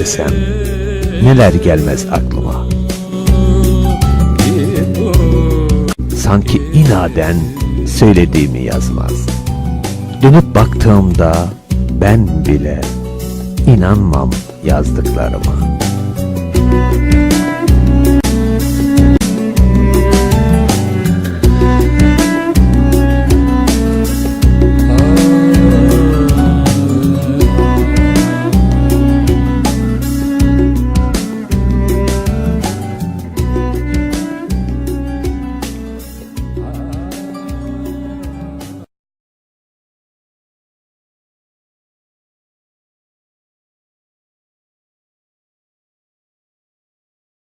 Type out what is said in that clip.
Ne istesem neler gelmez aklıma. Sanki inaden söylediğimi yazmaz. Dönüp baktığımda ben bile inanmam yazdıklarıma.